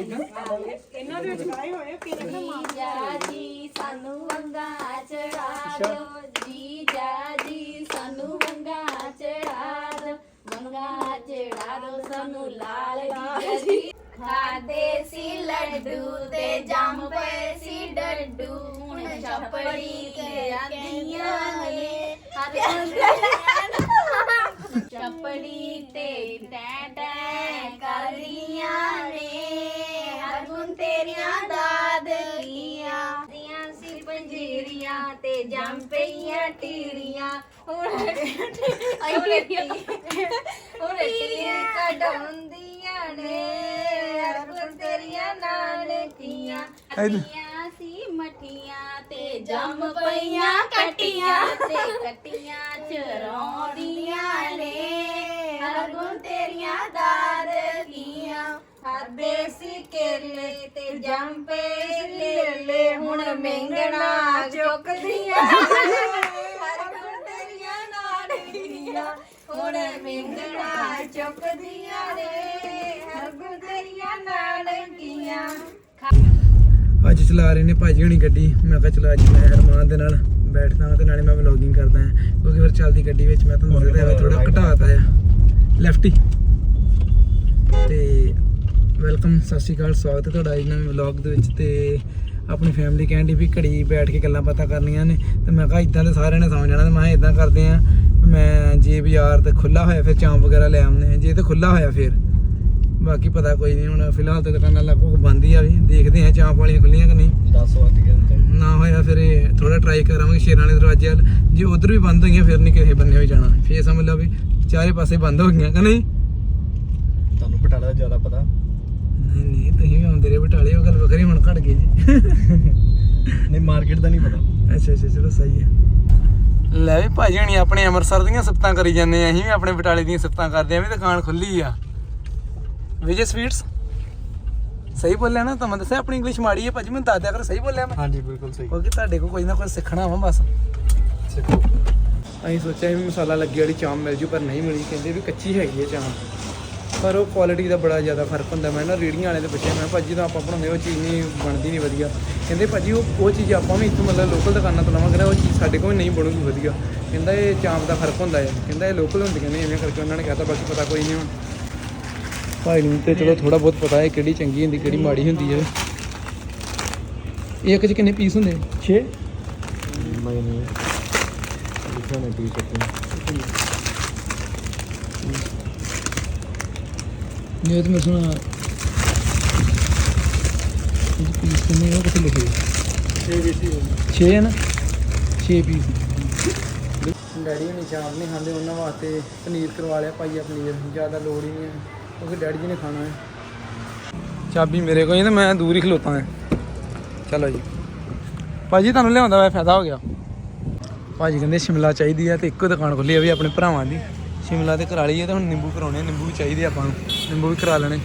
ਇਹਨਾਂ ਦੇ ਵਿੱਚ ਆਏ ਹੋਏ ਕਿ ਜੀਜਾ ਜੀ ਸਾਨੂੰ ਵੰਗਾ ਚੜਾ ਦਿਓ। ਜੀਜਾ ਜੀ ਸਾਨੂੰ ਵੰਗਾ ਚੜਾ ਦਿਓ। ਵੰਗਾ ਚੜਾ ਦਿਓ ਸਾਨੂੰ ਲਾਲ ਜੀਜਾ ਜੀ ਖਾਦੇ ਸੀ ਲੱਡੂ ਤੇ ਜੰਮ ਪਏ ਸੀ ਡੱਡੂ। ਹੁਣ ਛਪੜੀ ਤੇ ਆਂਦੀਆਂ ਨੇ ਹਰ ਛਪੜੀ ਤੇ ਟੈ ਟੈ ਕਰਦੀਆਂ ਨੇ। ਪੰਜੀਰੀਆਂ ਤੇ ਜੰਮ ਪਈਆਂ ਟੀਰੀਆਂ। ਹੁਣ ਟੀਰੀਆਂ। ਹੁਣ ਟੀਰੀਆਂ ਕਢਾਉਂਦੀਆਂ ਨੇ। ਗੁਣ ਤੇਰੀਆਂ ਨਾਨਕੀਆਂ। ਅੱਤੀਆਂ ਸੀ ਮਠੀਆਂ ਤੇ ਜੰਮ ਪਈਆਂ ਕੱਟੀਆਂ ਤੇ ਕੱਟੀਆਂ ਚਰੌਂਦੀਆਂ ਨੇ। ਗੁਣ ਤੇਰੀਆਂ ਦਾਦਕੀਆਂ ਖਾਦੇ ਕੇਲੇ ਤੇ ਜੰਮ ਲੇਲੇ ਹੁਣ ਮਹਿੰਗਣਾ ਚੁੱਕਦੀਆਂ। ਹਰ ਗੁਣ ਨਾਨਕੀਆਂ ਹੁਣ ਮਹਿੰਗਣਾ ਚੁੱਕਦੀਆਂ ਨੇ। ਹਰ ਗੁਣ ਨਾਨਕੀਆਂ ਅੱਜ ਚਲਾ ਰਹੇ ਨੇ ਭਾਜੀ ਹੁਣੀ ਗੱਡੀ। ਮੈਂ ਕਿਹਾ ਚਲੋ ਅੱਜ ਮੈਂ ਹਰਮਾਨ ਦੇ ਨਾਲ ਬੈਠਦਾ ਤੇ ਨਾਲੇ ਮੈਂ ਵਲੋਗਿੰਗ ਕਰਦਾ ਹਾਂ। ਕਿਉਂਕਿ ਫਿਰ ਚੱਲਦੀ ਗੱਡੀ ਵਿੱਚ ਮੈਂ ਤੁਹਾਨੂੰ ਦੱਸਦਾ ਥੋੜਾ ਘਟਾਤਾ ਆ। ਲੈਫਟੀ ਤੇ ਵੈਲਕਮ ਸਤਿ ਸ਼੍ਰੀ ਅਕਾਲ ਸਵਾਗਤ ਹੈ ਤੁਹਾਡਾ ਅੱਜ ਨਵੇਂ ਵਲੌਗ ਦੇ ਵਿੱਚ ਤੇ ਆਪਣੀ ਫੈਮਿਲੀ ਕਹਿੰਦੀ ਵੀ ਘੜੀ ਬੈਠ ਕੇ ਗੱਲਾਂ ਬਾਤਾਂ ਕਰਨੀਆਂ ਨੇ ਤੇ ਮੈਂ ਕਿਹਾ ਇਦਾਂ ਤੇ ਸਾਰਿਆਂ ਨੇ ਸਮਝ ਜਾਣਾ ਤੇ ਮੈਂ ਕਿਹਾ ਇਦਾਂ ਕਰਦੇ ਆ ਮੈਂ ਜੇ ਬਾਜ਼ਾਰ ਤੇ ਖੁੱਲਾ ਹੋਇਆ ਫਿਰ ਚਾਂਪ ਵਗੈਰਾ ਲੈ ਆਉਂਦੇ ਆ ਜੇ ਤੇ ਖੁੱਲਾ ਹੋਇਆ ਫਿਰ। ਬਾਕੀ ਪਤਾ ਕੋਈ ਨਹੀਂ ਹੁਣ ਫਿਲਹਾਲ ਤੇ ਦੁਕਾਨਾਂ ਲਗਭਗ ਬੰਦ ਹੀ ਆ ਵੀ। ਦੇਖਦੇ ਆ ਚਾਂਪ ਵਾਲੀਆਂ ਖੁੱਲੀਆਂ ਕਿ ਨਹੀਂ। 10 ਵੱਜ ਨੇ ਹੋਇਆ ਫਿਰ ਥੋੜਾ ਟਰਾਈ ਕਰਾਂਗੇ ਸ਼ੇਰਾਂ ਵਾਲੇ ਦਰਵਾਜ਼ੇ ਵੱਲ। ਜੇ ਉਧਰ ਵੀ ਬੰਦ ਹੋਈਆਂ ਫਿਰ ਨਹੀਂ ਕਿਸੇ ਬੰਨੇ ਹੋਈ ਜਾਣਾ। ਫੇਰ ਸਮਝ ਲਓ ਵੀ ਚਾਰੇ ਪਾਸੇ ਬੰਦ ਹੋ ਗਈਆਂ ਕਿ ਨਹੀਂ। ਤੁਹਾਨੂੰ ਬਟਾਲਾ ਦਾ ਜ਼ਿਆਦਾ ਪਤਾ। ਨਹੀਂ ਨਹੀਂ ਤੁਸੀਂ ਵੀ ਆਉਂਦੇ ਰਹੇ ਬਟਾਲੇ ਉਹ ਗੱਲ ਵੱਖਰੀ ਹੁਣ ਘਟ ਗਈ ਜੀ। ਨਹੀਂ ਮਾਰਕੀਟ ਦਾ ਨਹੀਂ ਪਤਾ। ਅੱਛਾ ਅੱਛਾ ਚਲੋ ਸਹੀ ਹੈ। ਲੈ ਵੀ ਭਾਜੀ ਹਣੀ ਆਪਣੇ ਅੰਮ੍ਰਿਤਸਰ ਦੀਆਂ ਸਿਫਤਾਂ ਕਰੀ ਜਾਂਦੇ ਆ ਅਸੀਂ ਵੀ ਆਪਣੇ ਬਟਾਲੇ ਦੀਆਂ ਸਿਫਤਾਂ ਕਰਦੇ ਆ ਵੀ ਦੁਕਾਨ ਖੁੱਲੀ ਆ। ਵਿਜੇ ਸਵੀਟਸ ਸਹੀ ਬੋਲਿਆ ਨਾ ਤੁਹਾਨੂੰ ਦੱਸਿਆ ਆਪਣੀ ਇੰਗਲਿਸ਼ ਮਾੜੀ ਹੈ ਭਾਜੀ ਮੈਨੂੰ ਦੱਸ ਦਿਆ ਕਰ ਸਹੀ ਬੋਲਿਆ ਮੈਂ। ਹਾਂਜੀ ਬਿਲਕੁਲ ਸਹੀ। ਕਿਉਂਕਿ ਤੁਹਾਡੇ ਕੋਲ ਕੋਈ ਨਾ ਕੋਈ ਸਿੱਖਣਾ ਵਾ ਬਸ। ਸਿੱਖੋ। ਅਸੀਂ ਸੋਚਿਆ ਵੀ ਮਸਾਲਾ ਲੱਗੀ ਵਾਲੀ ਚਾਂਪ ਮਿਲ ਜੂ ਪਰ ਨਹੀਂ ਮਿਲੀ ਕਹਿੰਦੇ ਵੀ ਕੱਚੀ ਹੈਗੀ ਹੈ ਚਾਂਪ ਪਰ ਉਹ ਕੁਆਲਿਟੀ ਦਾ ਬੜਾ ਜ਼ਿਆਦਾ ਫ਼ਰਕ ਹੁੰਦਾ। ਮੈਂ ਨਾ ਰੇੜੀਆਂ ਵਾਲੇ ਤੋਂ ਪੁੱਛਿਆ ਮੈਂ ਭਾਜੀ ਤਾਂ ਆਪਾਂ ਬਣਾਉਂਦੇ ਉਹ ਚੀਜ਼ ਨਹੀਂ ਬਣਦੀ ਨਹੀਂ ਵਧੀਆ। ਕਹਿੰਦੇ ਭਾਜੀ ਉਹ ਉਹ ਚੀਜ਼ ਆਪਾਂ ਵੀ ਇੱਥੋਂ ਮਤਲਬ ਲੋਕਲ ਦੁਕਾਨਾਂ ਤੋਂ ਲਵਾਂਗੇ ਨਾ ਉਹ ਚੀਜ਼ ਸਾਡੇ ਕੋਲ ਨਹੀਂ ਬਣੂਗੀ ਵਧੀਆ। ਕਹਿੰਦਾ ਇਹ ਚਾਂਪ ਦਾ ਫ਼ਰਕ ਹੁੰਦਾ ਹੈ ਕਹਿੰਦਾ ਇਹ ਲੋਕਲ ਹੁੰਦੀਆਂ ਨੇ ਐਵੇਂ ਕਰਕੇ ਉਹਨਾਂ ਨੇ ਕਹਿਤਾ ਬਾਕੀ ਪਤਾ ਕੋਈ ਨਹੀਂ ਹੁਣ। ਭਾਈ ਨੂੰ ਤੇ ਚਲੋ ਥੋੜਾ ਬਹੁਤ ਪਤਾ ਹੈ ਕਿਹੜੀ ਚੰਗੀ ਹੁੰਦੀ ਕਿਹੜੀ ਮਾੜੀ ਹੁੰਦੀ ਹੈ। ਇੱਕ ਚ ਕਿੰਨੇ ਪੀਸ ਹੁੰਦੇ? 6 ਨਹੀਂ ਨਹੀਂ। ਲਿਖਿਆ ਨਹੀਂ ਟੀ ਸ਼ਰਟ ਤਾਂ ਮੈਂ ਸੁਣਾ ਇਹ ਪੀਸ ਕਿੰਨੇ ਉਹ ਕਿੱਥੇ ਲਿਖੇ 6 ਵੀ ਸੀ 6 ਹੈ ਨਾ? 6 ਪੀਸ ਡੈਡੀ ਹੁਣੀ ਚਾਪ ਨਹੀਂ ਖਾਂਦੇ ਉਹਨਾਂ ਵਾਸਤੇ ਪਨੀਰ ਕਰਵਾ ਲਿਆ ਪਾਈਆ ਪਨੀਰ ਜ਼ਿਆਦਾ ਲੋੜ ਹੀ ਨਹੀਂ ਹੈ। ਕਿਉਂਕਿ ਡੈਡੀ ਜੀ ਨੇ ਖਾਣਾ ਹੈ। ਚਾਬੀ ਮੇਰੇ ਕੋਲ ਹੀ ਹੈ ਤੇ ਮੈਂ ਦੂਰ ਹੀ ਖਲੋਤਾ ਹਾਂ। ਚਲੋ ਜੀ। ਭਾਜੀ ਤੁਹਾਨੂੰ ਲਿਆਉਂਦਾ ਹੋਇਆ ਫਾਇਦਾ ਹੋ ਗਿਆ। ਭਾਜੀ ਕਹਿੰਦੇ ਸ਼ਿਮਲਾ ਚਾਹੀਦੀ ਆ ਤੇ ਇੱਕੋ ਦੁਕਾਨ ਖੁੱਲੀ ਆ ਵੀ ਆਪਣੇ ਭਰਾਵਾਂ ਦੀ। ਸ਼ਿਮਲਾ ਤੇ ਕਰਾ ਲਈ ਤੇ ਹੁਣ ਨਿੰਬੂ ਕਰਾਉਣੇ ਨਿੰਬੂ ਵੀ ਚਾਹੀਦੇ ਆਪਾਂ ਨੂੰ। ਨਿੰਬੂ ਵੀ ਕਰਾ ਲੈਣੇ।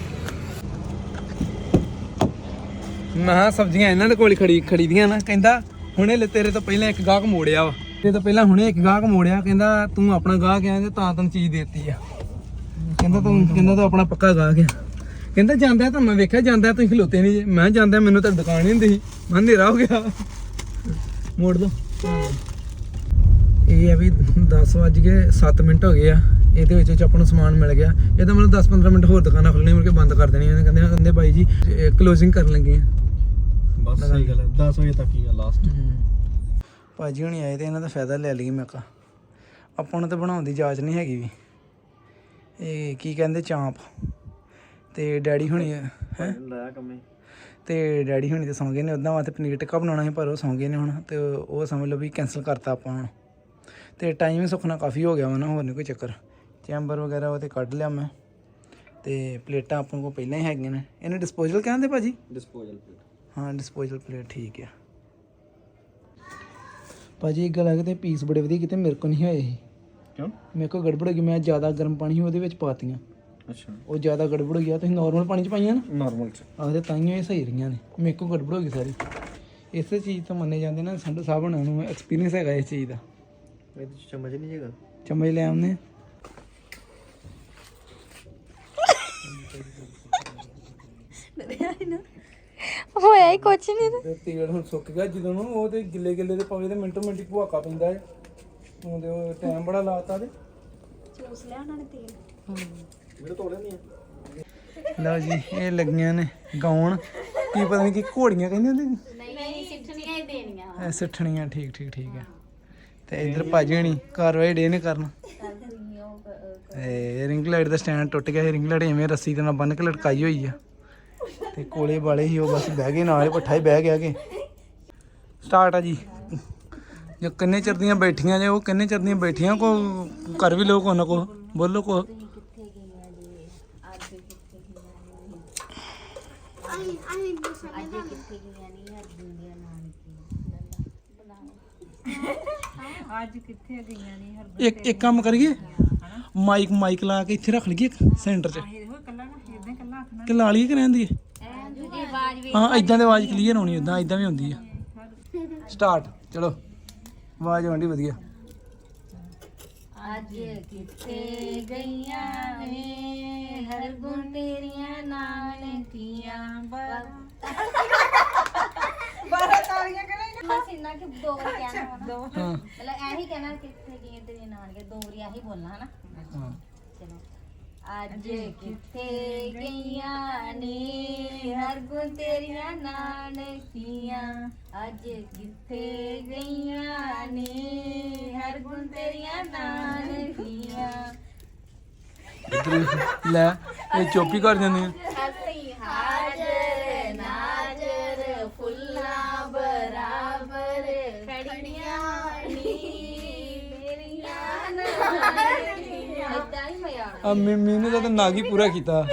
ਮੈਂ ਸਬਜ਼ੀਆਂ ਇਹਨਾਂ ਦੇ ਕੋਲ ਖੜੀ ਖੜੀ ਦੀਆਂ ਨਾ, ਕਹਿੰਦਾ ਹੁਣੇ ਲੈ ਤੇਰੇ ਤੋਂ ਪਹਿਲਾਂ ਇੱਕ ਗਾਹਕ ਮੋੜਿਆ ਵਾ। ਤੇਰੇ ਤੋਂ ਪਹਿਲਾਂ ਹੁਣੇ ਇੱਕ ਗਾਹਕ ਮੋੜਿਆ, ਕਹਿੰਦਾ ਤੂੰ ਆਪਣਾ ਗਾਹਕ ਆ ਤੇ ਤਾਂ ਤੈਨੂੰ ਚੀਜ਼ ਦੇਤੀ ਆ। ਕਹਿੰਦਾ ਤੂੰ ਕਹਿੰਦਾ ਤੂੰ ਆਪਣਾ ਪੱਕਾ ਗਾਹਕ ਆ। ਕਹਿੰਦਾ ਜਾਂਦਾ ਤਾਂ ਮੈਂ ਵੇਖਿਆ, ਜਾਂਦਾ ਤੂੰ ਖਲੋਤੇ ਨਹੀਂ ਜੇ। ਮੈਂ ਕਿਹਾ ਜਾਂਦਾ, ਮੈਨੂੰ ਤਾਂ ਦੁਕਾਨ ਹੀ ਹੁੰਦੀ ਸੀ ਮੈਂ ਹਨੇਰਾ ਹੋ ਗਿਆ। ਮੋੜ ਦੋ। ਇਹ ਹੈ ਵੀ 10 ਵੱਜ ਕੇ 7 ਮਿੰਟ ਹੋ ਗਏ ਆ। ਇਹਦੇ ਵਿੱਚ ਆਪਾਂ ਨੂੰ ਸਮਾਨ ਮਿਲ ਗਿਆ। ਇਹਦਾ ਮਤਲਬ 10-15 ਮਿੰਟ ਹੋਰ ਦੁਕਾਨਾਂ ਖੋਲਣੀਆਂ ਮੁੜ ਕੇ ਬੰਦ ਕਰ ਦੇਣੀਆਂ। ਕਹਿੰਦੇ ਕਹਿੰਦੇ ਬਾਈ ਜੀ ਕਲੋਜ਼ਿੰਗ ਕਰਨ ਲੱਗੇ ਆ। ਬਸ ਸਹੀ ਗੱਲ ਹੈ 10 ਵਜੇ ਤੱਕ ਹੀ ਆ ਲਾਸਟ ਭਾਜੀ ਹੁਣੀ ਆਏ ਤੇ ਇਹਨਾਂ ਦਾ ਫਾਇਦਾ ਲੈ ਲਈ ਮੈਂ ਕਹਾ। ਆਪਾਂ ਨੂੰ ਤਾਂ ਬਣਾਉਣ ਦੀ ਜਾਚ ਨਹੀਂ ਹੈਗੀ ਵੀ। ਇਹ ਕੀ ਕਹਿੰਦੇ ਚਾਂਪ? ਤੇ ਡੈਡੀ ਹੁਣੀ ਹੈ? ਲਾਇਆ ਕੰਮੇ। ਤੇ ਡੈਡੀ ਹੁਣੀ ਤੇ ਸੌਂ ਗਏ ਨੇ। ਉਦਾਂ ਵਾਸਤੇ ਪਨੀਰ ਟਿੱਕਾ ਬਣਾਉਣਾ ਸੀ ਪਰ ਉਹ ਸੌਂ ਗਏ ਨੇ ਹੁਣ। ਤੇ ਉਹ ਸਮਝ ਲਓ ਵੀ ਕੈਨਸਲ ਕਰਤਾ ਆਪਾਂ ਹੁਣ। ਤੇ ਟਾਈਮ ਸੁਖਣਾ ਕਾਫੀ ਹੋ ਗਿਆ ਵਾ ਨਾ ਹੋਰ ਨਹੀਂ ਕੋਈ ਚੱਕਰ। ਚੈਂਬਰ ਵਗੈਰਾ ਉਹ ਤੇ ਕੱਢ ਲਿਆ ਮੈਂ। ਤੇ ਪਲੇਟਾਂ ਆਪਾਂ ਕੋਲ ਪਹਿਲਾਂ ਹੀ ਹੈਗੀਆਂ ਨੇ। ਇਹਨੂੰ ਡਿਸਪੋਜ਼ਲ ਕਹਿੰਦੇ ਭਾਜੀ? ਡਿਸਪੋਜ਼ਲ ਹਾਂ ਡਿਸਪੋਜ਼ਲ ਪਲੇਟ ਠੀਕ ਆ। ਭਾਜੀ ਇੱਕ ਗੱਲ ਹੈ ਕਿ ਪੀਸ ਬੜੇ ਵਧੀਆ ਕਿਤੇ ਮੇਰੇ ਕੋ ਨਹੀਂ ਹੋਏ ਸੀ ਕਿਉਂ? ਮੇਰੇ ਕੋ ਗੜਬੜ ਹੋ ਗਈ ਮੈਂ ਜ਼ਿਆਦਾ ਗਰਮ ਪਾਣੀ ਉਹਦੇ ਵਿੱਚ ਪਾਤੀਆਂ। ਅੱਛਾ। ਉਹ ਜ਼ਿਆਦਾ ਗੜਬੜ ਹੋ ਗਿਆ ਤੁਸੀਂ ਨਾਰਮਲ ਪਾਣੀ ਚ ਪਾਈਆਂ ਨਾ? ਨਾਰਮਲ ਚ। ਆਹਦੇ ਤਾਈਆਂ ਇਹ ਸਹੀ ਰਹੀਆਂ ਨੇ। ਮੇਰੇ ਕੋ ਗੜਬੜ ਹੋ ਗਈ ਸਾਰੀ। ਇਸੇ ਚੀਜ਼ ਤੋਂ ਮੰਨੇ ਜਾਂਦੇ ਨਾ ਸੰਧੂ ਸਾਹਿਬ ਨੂੰ ਐਕਸਪੀਰੀਅੰਸ ਹੈਗਾ ਇਸ ਚੀਜ਼ ਦਾ। ਇਹਦੇ ਚ ਚਮਚ ਨਹੀਂ ਜੇਗਾ ਚਮਚ ਲੈ ਆਉਂਦੇ। ਹੋਇਆ ਹੀ ਕੁਛ ਨਹੀਂ ਤੇ। ਤੇਲ ਹੁਣ ਸੁੱਕ ਗਿਆ ਜਦੋਂ ਨੂੰ ਉਹ ਤੇ ਗਿੱਲੇ ਗਿੱਲੇ ਦੇ ਪਵੇ ਤੇ ਮਿੰਟੋ ਮਿੰਟੀ ਭੁਆਕਾ ਪੈਂਦਾ ਹੈ। ਉਹਦੇ ਉਹ ਟਾਈਮ ਬੜਾ ਲਾਤਾ ਤੇ। ਚੂਸ ਲਿਆ ਉਹਨਾਂ ਨੇ ਤੇਲ। ਮੇਰੇ ਤੋੜੇ ਨਹੀਂ ਲਓ ਜੀ ਇਹ ਲੱਗੀਆਂ ਨੇ ਗਾਉਣ। ਕੀ ਪਤਾ ਨਹੀਂ ਕਿ ਘੋੜੀਆਂ ਕਹਿੰਦੇ ਹੁੰਦੇ ਨਹੀਂ ਨਹੀਂ ਸਿੱਠਣੀਆਂ ਹੀ ਦੇਣੀਆਂ। ਐ ਸਿੱਠਣੀਆਂ ਠੀਕ ਠੀਕ ਠੀਕ ਹੈ। ਤੇ ਇਧਰ ਭਾਜੀ ਹਣੀ ਕਾਰਵਾਈ ਡੇ ਨੇ ਕਰਨ। ਇਹ ਰਿੰਗ ਲਾਈਟ ਦਾ ਸਟੈਂਡ ਟੁੱਟ ਗਿਆ ਸੀ ਰਿੰਗ ਲਾਈਟ ਐਵੇਂ ਰੱਸੀ ਦੇ ਨਾਲ ਬੰਨ ਕੇ ਲਟਕਾਈ ਹੋਈ ਆ। ਤੇ ਕੋਲੇ ਵਾਲੇ ਹੀ ਉਹ ਬਸ ਬਹਿ ਗਏ, ਨਾਲ ਹੀ ਪੱਠਾ ਹੀ ਬਹਿ ਗਿਆ ਕਿ। ਸਟਾਰਟ ਆ ਜੀ। ਜੋ ਕਿੰਨੇ ਚਿਰ ਦੀਆਂ ਬੈਠੀਆਂ ਜੇ, ਉਹ ਕਿੰਨੇ ਚਿਰ ਦੀਆਂ ਬੈਠੀਆਂ, ਕੋ ਕਰ ਵੀ ਲੋ ਕੋ ਨਾ ਕੋ ਬੋਲੋ ਕੋ ਇੱਕ ਇੱਕ ਕੰਮ ਕਰੀਏ। ਮਾਈਕ ਮਾਈਕ ਲਾ ਕੇ ਇੱਥੇ ਰੱਖ ਲਈਏ ਸੈਂਟਰ 'ਚ। ਕਿ ਲਾ ਲਈਏ ਕਿ ਰਹਿਣ ਆਵਾਜ਼ ਵੀ ਹਾਂ ਇਦਾਂ ਦੀ ਆਵਾਜ਼ ਕਲੀਅਰ ਹੋਣੀ ਉਦਾਂ ਇਦਾਂ ਵੀ ਹੁੰਦੀ ਆ। ਸਟਾਰਟ ਚਲੋ ਆਵਾਜ਼ ਆਉਂਦੀ ਵਧੀਆ। ਅੱਜ ਕਿੱਥੇ ਗਈਆਂ ਨੇ? ਹਰ ਗੁਣ ਤੇਰੀਆਂ ਨਾਨਕੀਆਂ ਬਾਰਾ ਤਾਲੀਆਂ ਕਰਾਂ ਬਸ ਇੰਨਾ ਕਿ ਦੋ ਵਾਰੀ ਕਹਿਣਾ ਵਾ ਨਾ। ਹਾਂ। ਮਤਲਬ ਇਹੀ ਕਹਿਣਾ ਕਿੱਥੇ ਗਈਆਂ ਤੇਰੀਆਂ ਨਾਨਕੇ ਦੋ ਵਾਰੀ ਇਹੀ ਬੋਲਣਾ ਹਨਾ? ਹਾਂ। ਚਲੋ। ਅੱਜ ਕਿੱਥੇ ਗਈਆਂ ਨੇ? ਹਰ ਗੁਣ ਤੇਰੀਆਂ ਨਾਨਕੀਆਂ। ਅੱਜ ਕਿੱਥੇ ਗਈਆਂ ਨੇ? ਹਰ ਗੁਣ ਤੇਰੀਆਂ ਨਾਨਕੀਆਂ। ਇੱਧਰ ਲੈ ਇਹ ਚੋਪੀ ਕਰ ਜਾਂਦੀਆਂ। ਅਸੀਂ ਆ ਮੀ- ਮੀਨੂ ਦਾ ਤਾਂ ਨਾਗੀ ਪੂਰਾ ਕੀਤਾ?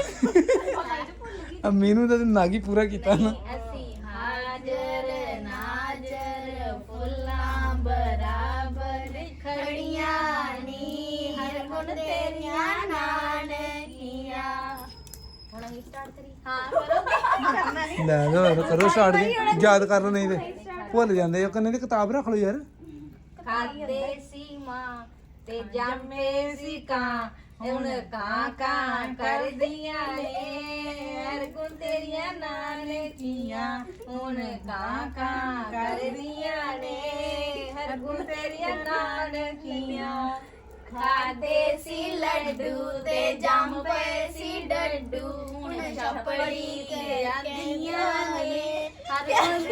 ਆ ਮੀਨੂ ਦਾ ਤਾਂ ਨਾਗੀ ਪੂਰਾ ਕੀਤਾ ਨਾ? ਅਸੀਂ ਹਾਜ਼ਰ ਨਾਜ਼ਰ ਫੁੱਲਾਂ ਬਰਾਬਰ ਖੜੀਆਂ ਨੀ ਹਰ ਗੁਣ ਤੇਰੀਆਂ ਨਾਨਕੀਆਂ। ਹੁਣ ਅਸੀਂ ਸਟਾਰਟ ਕਰੀ ਹਾਂ ਕਰੋ। ਲੈ ਲਓ ਕਰੋ ਸਟਾਰਟ ਯਾਦ ਕਰ ਲਓ ਨਹੀਂ ਤੇ ਭੁੱਲ ਜਾਂਦੇ ਉਹ ਕੰਨੇ ਦੀ ਕਿਤਾਬ ਰੱਖ ਲਓ ਯਾਰ। ਖਾਦੇ ਸੀ ਮਾਂ ਤੇ ਜੰਮੇ ਸੀ ਕਾਂ। ਹੁਣ ਕਾਂ ਕਾਂ ਕਰਦੀਆਂ ਨੇ ਹਰ ਗੁਣ ਤੇਰੀਆਂ ਨਾਨਕੀਆਂ। ਹੁਣ ਕਾਂ ਕਾਂ ਕਰਦੀਆਂ ਨੇ ਹਰ ਗੁਣ ਤੇਰੀਆਂ ਨਾਨਕੀਆਂ। ਖਾਦੇ ਸੀ ਲੱਡੂ ਤੇ ਜੰਮ ਪਏ ਸੀ ਡੱਡੂ। ਹੁਣ ਛਪੜੀ ਤੇ ਆਂਦੀਆਂ ਨੇ। ਹਰ ਗੁਣ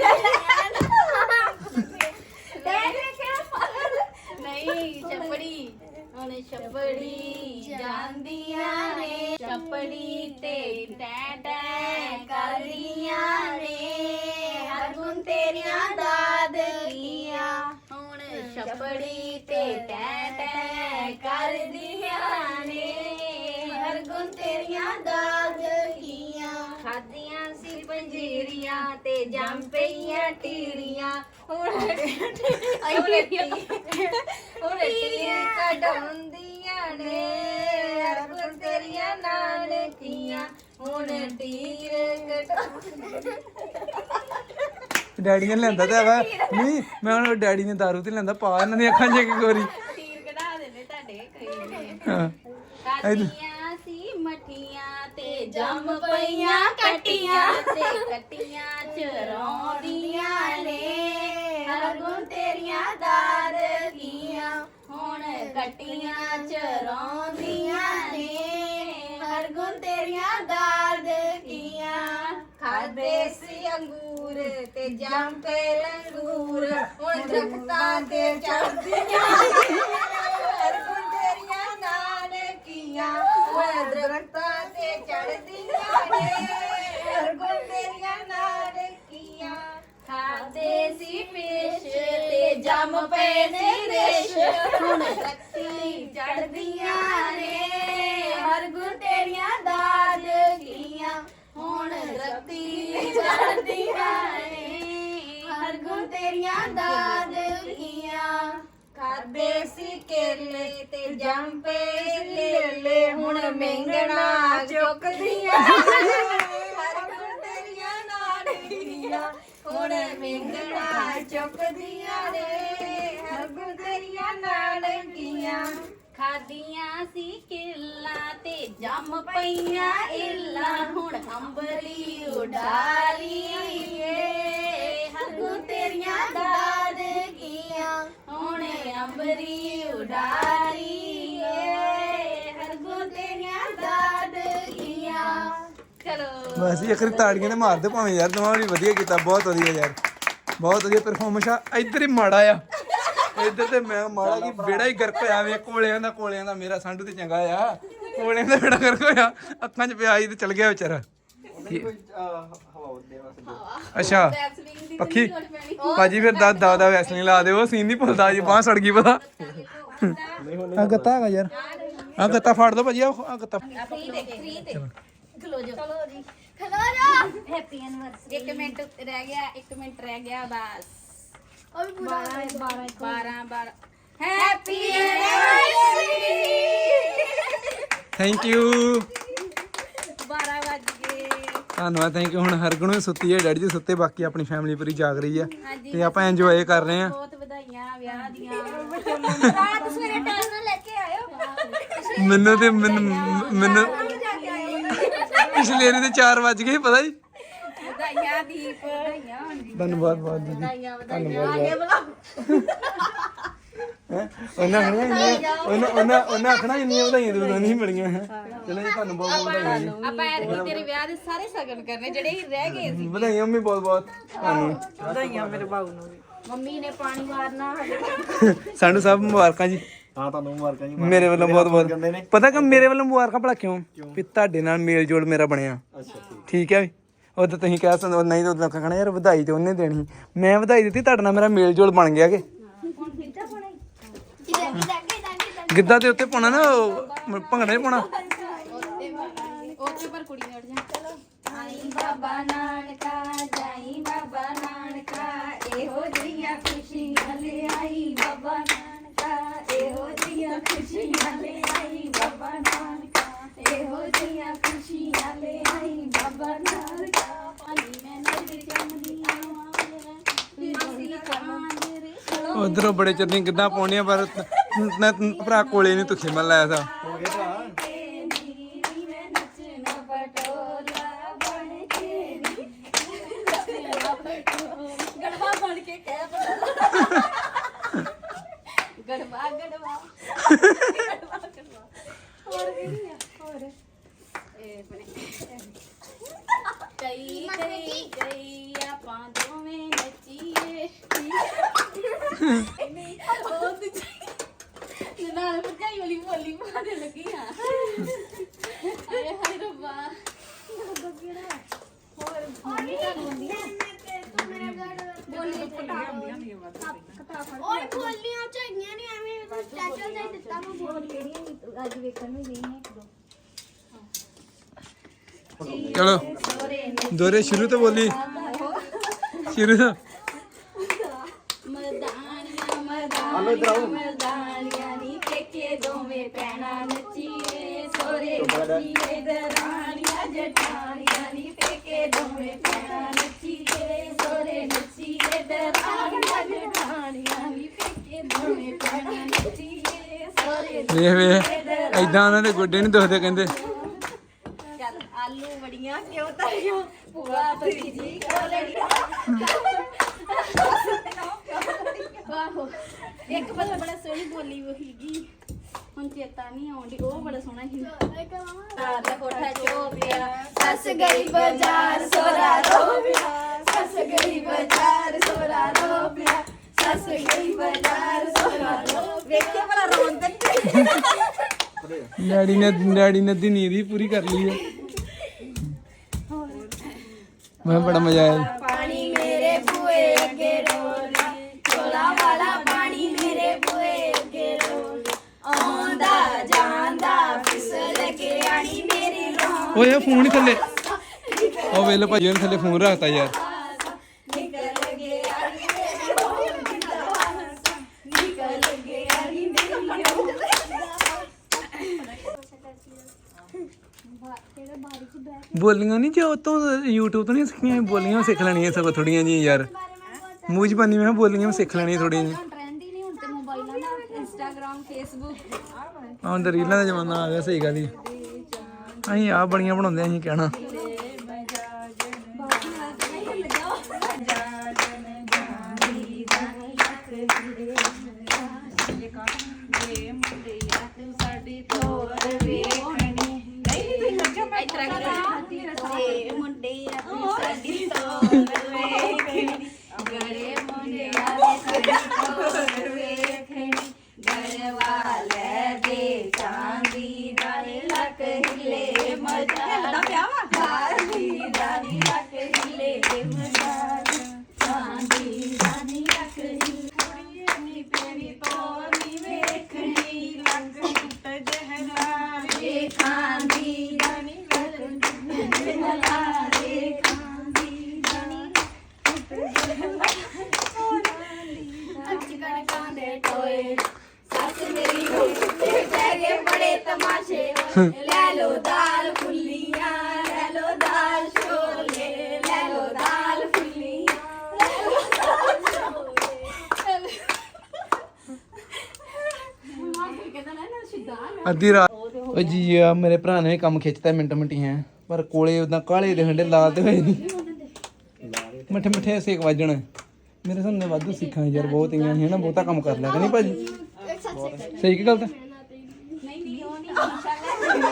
ਨਹੀਂ ਛਪੜੀ ਹੁਣ ਛੱਪੜੀ ਜਾਂਦੀਆਂ ਨੇ, ਛੱਪੜੀ ਤੇ ਟੈ ਟੈ ਕਰਦੀਆਂ ਨੇ। ਹਰਗੁਣ ਤੇਰੀਆਂ ਦਾਦਕੀਆਂ ਹੁਣ ਛੱਪੜੀ ਤੇ ਟੈ ਟੈ ਕਰਦੀਆਂ ਨੇ। ਹਰ ਗੁਣ ਤੇਰੀਆਂ ਦਾਦਕੀਆਂ ਖਾਦੀਆਂ ਸੀ ਪੰਜੀਰੀਆਂ ਤੇ ਜੰਮ ਪਈਆਂ ਟੀਰੀਆਂ। ਕਢਾਉਂਦੀਆਂ ਨੇ ਹਰ ਤੇਰੀਆਂ ਨਾਨਕੀਆਂ ਹੁਣ ਟੀਰ ਕਢਾਉਂਦੀਆਂ ਡੈਡੀ ਨੇ ਲੈਂਦਾ ਤਾਂ ਵਾ ਨਹੀਂ, ਮੈਂ ਹੁਣ ਡੈਡੀ ਨੇ ਦਾਰੂ ਤੇ ਲੈਂਦਾ ਪਾ ਇਹਨਾਂ ਦੀਆਂ ਅੱਖਾਂ 'ਚ ਇੱਕ ਗੋਰੀ ਟੀਰ ਕਢਾ ਦੇਣੇ ਤੁਹਾਡੇ ਕਈ ਹਾਂ। ਕਾਟੀਆਂ ਸੀ ਮਠੀਆਂ ਤੇ ਜੰਮ ਪਈਆਂ ਕਟੀਆਂ ਤੇ ਕਟੀਆਂ ਚ ਰੋਂਦੀਆਂ ਨੇ ਗੁਣ ਤੇਰੀਆਂ ਦਾਦਕੀਆਂ ਹੁਣ ਕਟੀਆਂ ਚ ਰੋਂਦੀਆਂ ਨੇ। ਹਰ ਗੁਣ ਤੇਰੀਆਂ ਦਾਦਕੀਆਂ ਖਾਦੇ ਸੀ ਅੰਗੂਰ ਤੇ ਜੰਮ ਪਏ ਲੰਗੂਰ। ਹੁਣ ਦਰਖਤਾਂ ਤੇ ਚੜਦੀਆਂ ਹਰ ਗੁਣ ਤੇਰੀਆਂ ਨਾਨਕੀਆਂ ਹੁਣ ਦਰਖਤਾਂ ਤੇ ਚੜਦੀਆਂ ਨੇ ਹਰ ਗੁਣ ਤੇਰੀਆਂ ਨਾਨਕੀਆਂ ਖਾਦੇ ਸੀ ਪੇਸ਼ ਤੇ ਜੰਮ ਪਏ ਹੁਣ ਤੱਤੀ ਚੜਦੀਆਂ ਨੇ ਹਰ ਤੇਰੀਆਂ ਦਾਦਕੀਆਂ ਹੁਣ ਰੱਤੀ ਚੜਦੀਆਂ ਨੇ ਹਰ ਤੇਰੀਆਂ ਦਾਦਕੀਆਂ ਖਾਦੇ ਸੀ ਕੇਲੇ ਤੇ ਜੰਪੇ ਲੇਲੇ ਹੁਣ ਮਹਿੰਗਣਾ ਚੁੱਕਦੀਆਂ ਹਰ ਗੁਣ ਤੇਰੀਆਂ ਨਾਨਕੀਆਂ ਹੁਣ ਮਹਿੰਗਣਾ ਚੁੱਕਦੀਆਂ ਨੇ ਹਰ ਤੇਰੀਆਂ ਨਾਨਕੀਆਂ ਖਾਦੀਆਂ ਸੀ ਕਿੱਲਾ ਤੇ ਜੰਮ ਪਈਆਂ ਇੱਲਾ। ਹੁਣ ਅੰਬਰੀ ਉਡਾਲੀ ਏ ਹਰਗੁ ਤੇਰੀਆਂ ਦਾਦ ਕੀਆਂ। ਹੁਣ ਅੰਬਰੀ ਉਡਾਰੀ ਏ ਹਰਗੁ ਤੇਰੀਆਂ ਦਾਦ ਚਲੋ। ਬਸ ਇੱਕ ਵਾਰੀ ਤਾੜੀਆਂ ਨੇ ਮਾਰਦੇ ਭਾਵੇਂ ਯਾਰ ਦੋਵਾਂ ਵੀ ਵਧੀਆ ਕੀਤਾ, ਬਹੁਤ ਵਧੀਆ ਯਾਰ। ਬਹੁਤ ਵਧੀਆ ਪਰਫਾਰਮੈਂਸ ਆ। ਇੱਧਰ ਹੀ ਮਾੜਾ ਆ। ਇੱਧਰ ਤੇ ਮੈਂ ਮਾੜਾ ਕੀ ਬੇੜਾ ਹੀ ਗਰਕ ਹੋਇਆ ਵੇ ਕੋਲਿਆਂ ਦਾ ਕੋਲਿਆਂ ਦਾ। ਮੇਰਾ ਸੰਡੂ ਤੇ ਚੰਗਾ ਆ। ਕੋਲਿਆਂ ਦਾ ਬੇੜਾ ਗਰਕ ਹੋਇਆ। ਅੱਖਾਂ 'ਚ ਪਿਆ ਸੀ ਤੇ ਚਲ ਗਿਆ ਵਿਚਾਰਾ। ਅੱਛਾ। ਪੱਖੀ? ਭਾਜੀ ਫਿਰ ਦਾ ਦਾ ਦਾ ਵੈਸਲੀਨ ਲਾ ਦਿਓ। ਸੀਨ ਨਹੀਂ ਭੁੱਲਦਾ ਜੀ। ਬਾਹ ਸੜ ਗਈ ਪਤਾ ਆ ਗੱਤਾ ਹੈਗਾ ਯਾਰ। ਆ ਗੱਤਾ ਫਾੜ ਦੋ ਭਾਜੀ। ਆ ਗੱਤਾ। ਫ੍ਰੀ ਤੇ ਫ੍ਰੀ ਤੇ। ਖਲੋ ਜਾ ਚਲੋ ਜੀ। ਖਲੋ ਜਾ ਹੈਪੀ ਐਨਵਰਸਰੀ ਇੱਕ ਮਿੰਟ ਰਹਿ ਗਿਆ ਇੱਕ ਮਿੰਟ ਰਹਿ ਗਿਆ ਬਸ। ਉਹ ਵੀ ਪੂਰਾ 12 12 12 ਹੈਪੀ ਐਨਵਰਸਰੀ ਥੈਂਕ ਯੂ 12 ਵੱਜ ਗਏ। ਧੰਨਵਾਦ ਥੈਂਕ ਯੂ ਹੁਣ ਹਰਗੁਣ ਵੀ ਸੁੱਤੀ ਹੈ ਡੈਡੀ ਜੀ ਸੁੱਤੇ ਬਾਕੀ ਆਪਣੀ ਫੈਮਿਲੀ ਪੂਰੀ ਜਾਗ ਰਹੀ ਆ ਤੇ ਆਪਾਂ ਇੰਜੋਏ ਕਰ ਰਹੇ ਆ ਬਹੁਤ ਵਧਾਈਆਂ ਵਿਆਹ ਦੀਆਂ। ਰਾਤ ਸਵੇਰੇ ਟਾਈਮ ਨਾਲ ਲੈ ਕੇ ਆਇਓ। ਮੈਨੂੰ ਤੇ ਮੈਨੂੰ ਪਿਛਲੇ ਰੇ ਤੇ 4 ਵੱਜ ਗਏ ਪਤਾ ਜੀ? ਵਧਾਈਆਂ ਦੀਪ ਵਧਾਈਆਂ ਹੋਣ ਜੀ ਧੰਨਵਾਦ ਬਹੁਤ ਦੀਦੀ ਵਧਾਈਆਂ ਵਧਾਈਆਂ। ਆ ਗਿਆ ਬਲਾ ਹੈਂ? ਉਹਨਾਂ ਆਖਣਾ ਇੰਨੀਆਂ ਉਹਨਾਂ ਉਹਨਾਂ ਉਹਨਾਂ ਆਖਣਾ ਇੰਨੀਆਂ ਵਧਾਈਆਂ ਤੇ ਨਹੀਂ ਮਿਲੀਆਂ। ਹੈ ਚਲੋ ਜੀ ਤੁਹਾਨੂੰ ਬਹੁਤ ਬਹੁਤ ਵਧਾਈਆਂ। ਜੀ ਆਪਾਂ ਐਤਕੀ ਤੇਰੇ ਵਿਆਹ ਦੇ ਸਾਰੇ ਸਗਨ ਕਰਨੇ ਜਿਹੜੇ ਹੀ ਰਹਿ ਗਏ ਸੀ। ਵਧਾਈਆਂ ਮੰਮੀ ਬਹੁਤ ਬਹੁਤ। ਤੁਹਾਨੂੰ ਮੰਮੀ ਨੇ ਪਾਣੀ ਮਾਰਨਾ ਸਾਨੂੰ ਸਭ ਮੁਬਾਰਕਾਂ ਜੀ। ਹਾਂ ਤੁਹਾਨੂੰ ਮੁਬਾਰਕਾਂ ਜੀ ਮੇਰੇ ਵੱਲੋਂ ਬਹੁਤ ਬਹੁਤ ਪਤਾ ਕਿ ਮੇਰੇ ਵੱਲੋਂ ਮੁਬਾਰਕਾਂ ਭਲਾ ਕਿਉਂ? ਵੀ ਤੁਹਾਡੇ ਨਾਲ ਮੇਲ ਜੋਲ ਮੇਰਾ ਬਣਿਆ। ਅੱਛਾ ਠੀਕ। ਠੀਕ ਹੈ ਵੀ? ਉਹ ਤਾਂ ਤੁਸੀਂ ਕਹਿ ਸਕਦੇ ਹੋ, ਨਹੀਂ ਤਾਂ ਉਦੋਂ ਕਹਣਾ ਯਾਰ ਵਧਾਈ ਤੇ ਉਹਨੇ ਦੇਣੀ। ਮੈਂ ਵਧਾਈ ਦਿੱਤੀ ਤੁਹਾਡੇ ਨਾਲ ਮੇਰਾ ਮੇਲ ਜੋਲ ਬਣ ਗਿਆ ਕਿ? ਗਿੱਧਾ ਦੇ ਉੱਤੇ ਪਾਉਣਾ ਨਾ ਭੰਗੜਾ ਨਹੀਂ ਪਾਉਣਾ? ਉੱਥੇ ਪਰ ਕੁੜੀ ਨੇ ਉੱਠ ਜਾ। ਚਲੋ ਆਈ ਬਾਬਾ ਨਾਨਕਾ ਜਾਈ ਬਾਬਾ ਨਾਨਕਾ ਇਹੋ ਜਿਹੀਆਂ ਖੁਸ਼ੀਆਂ ਲੈ ਆਈ ਬਾਬਾ ਨਾਨਕਾ ਇਹੋ ਜਿਹੀਆਂ ਖੁਸ਼ੀਆਂ ਲੈ ਆਈ ਬਾਬਾ ਨਾਨਕਾ ਇਹੋ ਜਿਹੀਆਂ ਖੁਸ਼ੀਆਂ ਲੈ ਆਈ ਬਾਬਾ ਨਾਨਕਾ ਪਾਣੀ ਮੈਂ ਨਜ਼ਰ ਚੰਮਦੀਆਂ ਮਾਸੀ ਕਾਂਦਰੇ ਚਲੋ ਉਧਰੋਂ ਬੜੇ ਚਰਨੀ ਗਿੱਧਾ ਪਾਉਣੀਆਂ ਪਰ ਮੈਂ ਭਰਾ ਕੋਲੇ ਨਹੀਂ ਤੁਖੇ ਮੈਂ ਲਾਇਆ ਸਾ। ਹੋ ਗਿਆ ਭਰਾ ਗੜਵਾ ਬਣ ਕੇ ਕਹਿ ਪਟੋਲਾ ਗੜਵਾ ਗੜਵਾ ਗੜਵਾ ਗੜਵਾ ਹੋਰ ਕੀ ਆ ਹੋਰ ਇਹ ਬਣੇ ਕਈ ਕਈ ਕਈ ਆਪਾਂ ਦੋਵੇਂ ਨੱਚੀਏ। ਨਹੀਂ ਉਹ ਦੂਜੀ ਨਾਲ ਭਰਜਾਈ ਵਾਲੀ ਬੋਲੀ ਮਾਰੇ ਲੱਗੀ ਆ ਆਏ ਹਾਏ ਰੱਬਾ ਹੋਰ ਮੰਮੀ ਤੁਹਾਨੂੰ ਆਉਂਦੀ ਆ ਬੋਲੀ ਓਏ ਬੋਲੀਆਂ ਚਾਹੀਆਂ ਨਹੀਂ ਐਵੇਂ ਸਪੈਸ਼ਲ ਦੇ ਦਿੱਤਾ ਮੈਂ ਬੋਲ ਕਿਹੜੀਆਂ ਨੀ ਅੱਜ ਵੇਖਣ ਨੂੰ ਗਈ ਇੱਕ ਦੋ ਚਲੋ, ਦੋਰੇ ਸ਼ੁਰੂ ਤੋਂ ਬੋਲੀ। ਸ਼ੁਰੂ ਤੋਂ। ਮਰਦਾਨੀਆਂ ਮਰਦਾਨੀਆਂ ਨੀ ਪੇਕੇ ਦੋਵੇਂ ਪੈਣਾ ਨੱਚੀਏ ਸੋਰੇ ਨੱਚੀਏ ਦਰਾਣੀਆਂ ਜਠਾਣੀਆਂ ਨੀ ਪੇਕੇ ਦੋਵੇਂ ਪੈਣਾ ਨੱਚੀਏ ਸੋਰੇ ਨੱਚੀਏ ਦਰਾਣੀਆਂ ਜਠਾਣੀਆਂ ਨੀ ਪੇਕੇ ਦੋਵੇਂ ਪੈਣਾ ਨੱਚੀਏ ਸੋਰੇ ਵੇਖ ਵੇਖ। ਐਦਾਂ ਉਹਨਾਂ ਦੇ ਗੋਡੇ ਨਹੀਂ ਦੁਖਦੇ ਕਹਿੰਦੇ। ਚੱਲ ਆਲੂ ਵੜੀਆਂ ਕਿਉਂ ਤਰੀਆਂ ਪੂਆ ਭਤੀਜੀ ਕੋਲੜੀਆਂ ਵਾਹੋ ਇੱਕ ਬੜਾ ਬੜਾ ਸੋਹਣੀ ਬੋਲੀ ਉਹ ਸੀਗੀ ਹੁਣ ਚੇਤਾ ਨਹੀਂ ਆਉਂਦੀ, ਉਹ ਬੜਾ ਸੋਹਣਾ ਸੀ। ਰਾਤ ਕੋਠਾ ਚੋਪਿਆ ਸੱਸ ਗਈ ਬਾਜ਼ਾਰ ਸੋਰਾ ਰੋਪਿਆ ਸੱਸ ਗਈ ਬਾਜ਼ਾਰ ਸੋਰਾ ਰੋਪਿਆ ਸੱਸ ਗਈ ਬਾਜ਼ਾਰ ਸੋਰਾ ਰੋਪਿਆ ਵੇਖੇ ਬੜਾ ਰੋਣ ਡੈਡੀ ਨੇ ਡੈਡੀ ਨੇ ਦੀ ਨੀਂਦ ਹੀ ਪੂਰੀ ਕਰ ਲਈ ਹੈ ਮੈਂ ਬੜਾ ਮਜ਼ਾ ਆਇਆ ਪਾਣੀ ਮੇਰੇ ਬੂਏ ਅੱਗੇ ਰੋਲੀ ਚੋਲਾ ਵਾਲਾ ਪਾਣੀ ਮੇਰੇ ਬੂਏ ਅੱਗੇ ਰੋਲੀ ਆਉਂਦਾ ਜਾਂਦਾ ਫਿਸਲ ਕੇ ਆਣੀ ਮੇਰੀ ਰੋਂ ਓਏ, ਇਹ ਫੋਨ ਹੀ ਥੱਲੇ। ਉਹ ਵੇਲੇ ਭਾਜੀ ਨੇ ਥੱਲੇ ਫੋਨ ਰੱਖਤਾ ਯਾਰ। ਬੋਲੀਆਂ ਨਹੀਂ ਜੇ ਉਹ ਤੋਂ YouTube ਤੋਂ ਨਹੀਂ ਸਿੱਖੀਆਂ ਬੋਲੀਆਂ ਸਿੱਖ ਲੈਣੀਆਂ ਸਗੋਂ ਥੋੜੀਆਂ ਜੀ ਯਾਰ। ਮੂੰਹ ਜ਼ਬਾਨੀ ਮੈਂ ਕਿਹਾ ਬੋਲੀਆਂ ਸਿੱਖ ਲੈਣੀਆਂ ਥੋੜੀਆਂ ਜੀ ਟ੍ਰੈਂਡ ਹੀ ਨਹੀਂ ਹੁਣ ਤੇ ਮੋਬਾਈਲਾਂ ਦਾ ਇੰਸਟਾਗ੍ਰam ਫੇਸਬੁੱਕ ਹੁਣ ਤਾਂ ਰੀਲਾਂ ਦਾ ਜ਼ਮਾਨਾ ਆ ਗਿਆ, ਸਹੀ ਗੱਲ ਹੀ। ਅਸੀਂ ਆ ਬੜੀਆਂ ਬਣਾਉਂਦੇ ਅਸੀਂ ਕਹਿਣਾ। ਤੇ ਮੁੰਡੇ ਆਪਣੀ ਸਾਡੀ ਤੋਰ ਵੇਖਣੀ ਗੜੇ ਮੁੰਡੇ ਆਪਣੀ ਸਾਡੀ ਤੋਰ ਵੇਖਣੀ ਗੜਵਾ ਲੈ ਦੇ ਚਾਂਦੀ ਦਾ ਨੀ ਲੱਕ ਹਿੱਲੇ ਮਜਾ ਦਾ ਪਿਆ ਵਾ ਚਾਂਦੀ ਦਾ ਨੀ ਲੱਕ ਹਿੱਲੇ ਮਜਾ ਚਾਂਦੀ ਦਾ ਨੀ ਲੱਕ ਹਿੱਲੇ ਕੁੜੀਏ ਨੀ ਤੇਰੀ ਤੋਰੀ ਵੇਖਣੀ ਲੱਕ ਟੁੱਟ ਜਹਲਾ ਵੇਖਾਂਦੀ ਦਾ ਨੀ ਲੱਕ ਜਹਲਾ ਵੇਖਾਂਦੀ ਦਾ ਨੀ ਅੱਜ ਕਣਕਾਂ ਦੇ ਟੋਏ ਸੱਸ ਮੇਰੀ ਤੇ ਪੈਗੇ ਬੜੇ ਤਮਾਸ਼ੇ ਹੋਏ। ਲੈ ਲੋ ਦਾਲ ਫੁੱਲੀਆਂ ਲੈ ਲੋ ਦਾਲ ਛੋਲੇ ਲੈ ਲੋ ਦਾਲ ਫੁੱਲੀਆਂ ਲੈ ਲੋ ਦਾਲ ਛੋਲੇ ਅੱਧੀ ਰਾਤ ਓ ਜੀ, ਆ ਮੇਰੇ ਭਰਾ ਨੇ ਵੀ ਕੰਮ ਖਿੱਚਤਾ ਮਿੰਟ ਮਿੰਟੀ ਹੈ ਪਰ ਕੋਲੇ ਉਦਾਂ ਕਾਲੇ ਦੇ ਹੰਡੇ ਲਾਲ ਤੇ ਹੋਏ ਨਹੀਂ ਮਿੱਠੇ ਮਿੱਠੇ ਸੇਕ ਵੱਜਣ। ਮੇਰੇ ਸਾਹਮਣੇ ਵਾਧੂ ਸਿੱਖਾਂ ਯਾਰ ਬਹੁਤ ਇਆਂ ਸੀ ਨਾ ਬਹੁਤਾ ਕੰਮ ਕਰ ਲਿਆ ਕਿ ਨਹੀਂ ਭਾਜੀ? ਸਹੀ ਕੀ ਗੱਲ ਤਾਂ ਨਹੀਂ ਨਹੀਂ ਉਹ ਨਹੀਂ ਸ਼ੀਸ਼ਾ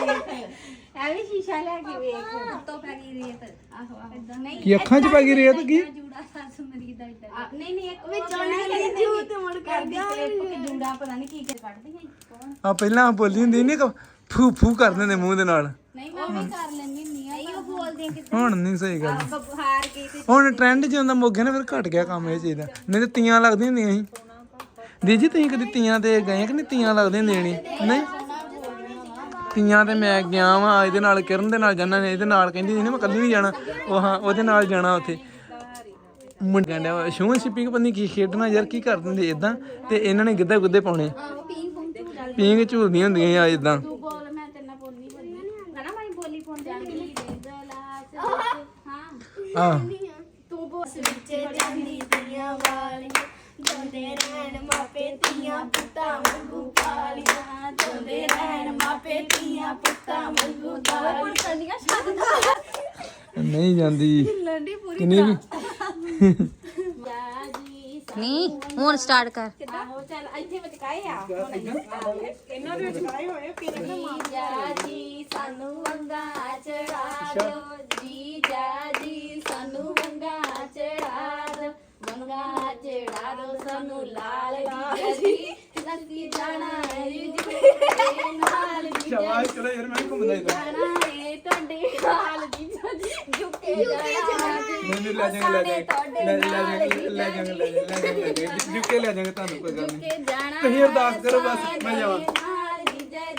ਲੈ ਕੇ ਵੇਖ ਐ ਵੀ ਸ਼ੀਸ਼ਾ ਲੈ ਕੇ ਵੇਖ ਉੱਤੋਂ ਪੈ ਗਈ ਰੇਤ। ਆਹੋ ਆਹੋ। ਇਦਾਂ ਨਹੀਂ ਕੀ ਅੱਖਾਂ 'ਚ ਪੈ ਗਈ ਰੇਤ ਕੀ? ਜੂੜਾ ਸੱਸ ਮਰੀ ਦਾ ਇਦਾਂ ਨਹੀਂ ਨਹੀਂ ਇੱਕ ਵਿੱਚ ਉਹਨੇ ਜੂ ਤੇ ਮੁੜ ਕਰ ਗਿਆ ਜੂੜਾ ਪਤਾ ਨਹੀਂ ਕੀ ਕੱਢਦੀ ਹੈ ਕੌਣ ਆ ਪਹਿਲਾਂ ਬੋਲੀ ਹੁੰਦੀ ਨਹੀਂ ਫੂ ਫੂ ਕਰ ਦਿੰਦੇ ਮੂੰਹ ਦੇ ਨਾਲ। ਨਹੀਂ ਮੈਂ ਵੀ ਕਰ ਲੈਣੀ ਹੁਣ ਨਹੀਂ ਸਹੀ ਗੱਲ। ਹਾਰ ਕੇ ਤੇ ਹੁਣ ਟ੍ਰੈਂਡ ਚ ਆਉਂਦਾ ਮੋਗੇ ਨਾ ਫਿਰ ਘਟ ਗਿਆ ਕੰਮ ਇਹ ਚੀਜ਼ ਦਾ। ਨਹੀਂ ਤੇ ਤੀਆਂ ਲੱਗਦੀਆਂ ਹੁੰਦੀਆਂ ਸੀ। ਦੀਦੀ ਤੁਸੀਂ ਕਦੀ ਤੀਆਂ ਤੇ ਗਏ ਕਿ ਨਹੀਂ? ਤੀਆਂ ਲੱਗਦੀਆਂ ਹੁੰਦੀਆਂ ਨਹੀਂ ਨਹੀਂ। ਤੀਆਂ ਤੇ ਮੈਂ ਗਿਆ ਵਾਂ ਇਹਦੇ ਨਾਲ ਕਿਰਨ ਦੇ ਨਾਲ ਜਾਣਾ ਨੇ ਇਹਦੇ ਨਾਲ ਕਹਿੰਦੀ ਸੀ ਨਾ ਮੈਂ ਕੱਲੀ ਨਹੀਂ ਜਾਣਾ। ਉਹ ਹਾਂ ਉਹਦੇ ਨਾਲ ਜਾਣਾ ਉੱਥੇ। ਮੁੰਡੇ ਕਹਿੰਦੇ ਸ਼ੂਨ ਸ਼ਿਪਿੰਗ ਪਤਾ ਨਹੀਂ ਕੀ ਖੇਡਣਾ ਯਾਰ ਕੀ ਕਰ ਦਿੰਦੇ ਇਦਾਂ ਤੇ ਇਹਨਾਂ ਨੇ ਗਿੱਧਾ ਗੁੱਦੇ ਪਾਉਣੇ। ਪੀਂਗ ਝੂਲਦੀਆਂ ਹੁੰਦੀਆਂ ਆ ਇਦਾਂ ਤੂੰ ਬੋਲ ਮੈਂ ਤੇਰੇ ਨਾਲ ਬੋਲਣੀ ਬੋਲਣੀ ਨਾ ਨਾ ਮੈਂ ਬੋਲੀ ਪੌਣ ਜਾਂਦੀ ਦੇ ਗਲਾਸ ਵਿੱਚ ਹਾਂ। ਆ ਤੂੰ ਬੋਲ ਵਿੱਚ ਜਾਂਦੀ ਦੀਆਂ ਵਾਲੀਆਂ ਜਾਂਦੇ ਰਹਿਣ ਮਾਪੇ ਤੀਆਂ ਪੁੱਤਾਂ ਵਾਂਗੂ ਪਾਲੀਆਂ ਜਾਂਦੇ ਰਹਿਣ ਮਾਪੇ ਤੀਆਂ ਪੁੱਤਾਂ ਵਾਂਗੂ ਹੁਣ ਕੰਡੀਆਂ ਛੱਡ ਨਹੀਂ ਜਾਂਦੀ। ਲੰਡੀ ਪੂਰੀ ਕਿੰਨੀ ਵੀ ਜਾਜੀ ਨਹੀਂ ਹੁਣ ਸਟਾਰਟ ਕਰ ਆਹੋ ਚੱਲ ਇੱਥੇ ਵਿਚਕਾਏ ਆ ਇਹਨਾਂ ਦੇ ਵਿਚਕਾਏ ਹੋਏ ਜਾਜੀ ਸਾਨੂੰ ਵੰਗਾ ਚੜਾ ਦਿਓ ਜੀ ਜਾਜੀ ਸਾਨੂੰ ਵੰਗਾ ਚੜਾ ਦਿਓ ਵੰਗਾ ਚੜਾ ਦਿਓ ਸਾਨੂੰ ਲਾਲ ਜੀ ਲੱਗੀ ਜਾਣਾ ਹੈ ਜੀ। ਨਾਲ ਜੀ ਚਲੋ ਯਾਰ ਮੈਂ ਘੁੰਮਦਾ ਜਾਣਾ ਹੈ ਤੁਹਾਡੇ ਨਾਲ ਜੀ। ਝੁਕੇ ਜਾਣਾ ਨਹੀਂ ਨਹੀਂ ਲੈ ਜਾਵਾਂਗੇ ਲੈ ਜਾਵਾਂਗੇ। ਲੈ ਜਾਵਾਂਗੇ ਲੈ ਜਾਵਾਂਗੇ ਲੈ ਜਾਵਾਂਗੇ ਲੈ ਜਾਵਾਂਗੇ ਜੁਕੇ ਲੈ ਜਾਵਾਂਗੇ। ਤੁਹਾਨੂੰ ਕੋਈ ਗੱਲ ਨਹੀਂ। ਝੁਕੇ ਜਾਣਾ ਤੁਸੀਂ ਅਰਦਾਸ ਕਰੋ ਬਸ, ਮੈਂ ਜਾਵਾਂ। ਨਾਲ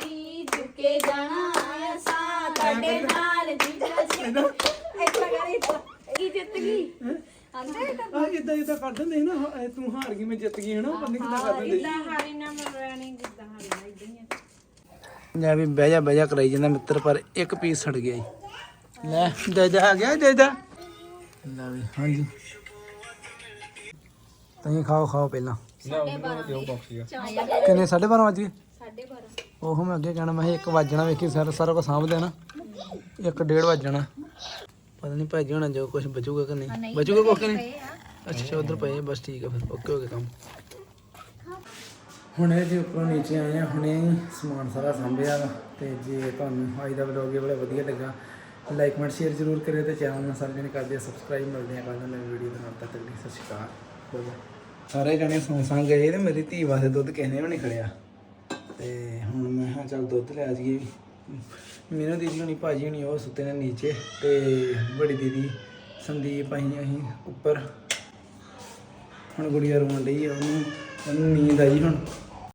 ਜੀ ਝੁਕੇ ਜਾਣਾ ਅਸਾਂ ਤੁਹਾਡੇ ਨਾਲ ਜੀ ਇੱਥਾ ਕਰੀ ਇਹ ਜਿੱਤ ਗਈ ਆਂਦੇ ਆ ਇਦਾਂ ਇਦਾਂ ਕਰ ਦਿੰਦੇ ਸੀ ਨਾ ਇਹ ਤੂੰ ਹਾਰ ਗਈ ਮੈਂ ਜਿੱਤ ਗਈ ਹਨਾ? ਬੰਦੇ ਕਿੱਦਾਂ ਕਰ ਦਿੰਦੇ ਹਾਰੀ ਨਾ ਮਰਵਾਣੀ ਜਿੱਦਾਂ ਹਾਰੀ ਇਦਾਂ ਹੀ ਲੈ ਵੀ ਬਹਿ ਜਾ ਬਹਿ ਜਾ ਕਰਾਈ ਜਾਂਦਾ ਮਿੱਤਰ ਪਰ ਇੱਕ ਪੀਸ ਛੜ ਗਿਆ ਈ ਲੈ ਦੇ ਜਾ ਆ ਗਿਆ ਦੇ ਜਾ ਲੈ ਵੀ ਹਾਂਜੀ। ਤੁਸੀਂ ਖਾਓ ਖਾਓ ਪਹਿਲਾਂ। ਕਿੰਨੇ 12:30 ਵਜ ਗਏ? 12:30 ਉਹ ਮੈਂ ਅੱਗੇ ਕਹਿਣਾ ਮੈਂ ਕਿਹਾ ਇੱਕ ਵੱਜਣਾ ਵੇਖੀ ਸਾਰਾ ਸਾਰਾ ਕੁਝ ਸਾਂਭਦੇ ਨਾ। ਇੱਕ ਡੇਢ ਵੱਜਣਾ। ਪਤਾ ਨਹੀਂ ਭਾਜੀ ਹੋਣਾ ਜੋ ਕੁਝ ਬਚੂਗਾ ਕਿ ਨਹੀਂ। ਬਚੂਗਾ ਕੁਝ ਨਹੀਂ? ਅੱਛਾ ਉਧਰ ਪਏ ਆ, ਬਸ ਠੀਕ ਆ ਫਿਰ ਓਕੇ ਹੋ ਗਿਆ ਕੰਮ। ਹੁਣੇ ਇਹ ਜੇ ਉੱਪਰੋਂ ਨੀਚੇ ਆਏ ਆ ਹੁਣੇ ਸਮਾਨ ਸਾਰਾ ਸਾਂਭਿਆ ਵਾ ਤੇ ਜੇ ਤੁਹਾਨੂੰ ਅੱਜ ਦਾ ਵਲੌਗ ਇਹ ਬੜਾ ਵਧੀਆ ਲੱਗਾ ਲਾਈਕ ਕਮੈਂਟ ਸ਼ੇਅਰ ਜ਼ਰੂਰ ਕਰਿਓ ਤੇ ਚੈਨਲ ਨੂੰ ਸਾਰੇ ਜਣੇ ਕਰਦੇ ਸਬਸਕ੍ਰਾਈਬ ਮਿਲਦੇ ਆ ਕੱਲ੍ਹ ਨੂੰ ਨਵੀਂ ਵੀਡੀਓ ਦੇ ਨਾਲ ਤੱਕ ਲਈ ਸਤਿ ਸ਼੍ਰੀ ਅਕਾਲ ਸਾਰੇ ਜਣੇ ਸੌਂ ਸਾਂ ਗਏ ਤੇ ਮੇਰੀ ਧੀ ਵਾਸਤੇ ਦੁੱਧ ਕਿਸੇ ਨੇ ਵੀ ਨਹੀਂ ਖੜਿਆ। ਤੇ ਹੁਣ ਮੈਂ ਹਾਂ ਚੱਲ ਦੁੱਧ ਲੈ ਜਾਈਏ ਮੈਨੂੰ ਦੀਦੀ ਹੁਣੀ ਭਾਜੀ ਹੁਣੀ ਉਹ ਸੁੱਤੇ ਨੇ ਨੀਚੇ ਤੇ ਬੜੀ ਦੀਦੀ ਸੰਦੀਪ ਅਸੀਂ ਅਸੀਂ ਉੱਪਰ। ਹੁਣ ਗੁੜੀਆ ਰੋਣ ਡਈ ਆ ਉਹਨੂੰ ਉਹਨੂੰ ਨੀਂਦ ਆਈ ਹੁਣ।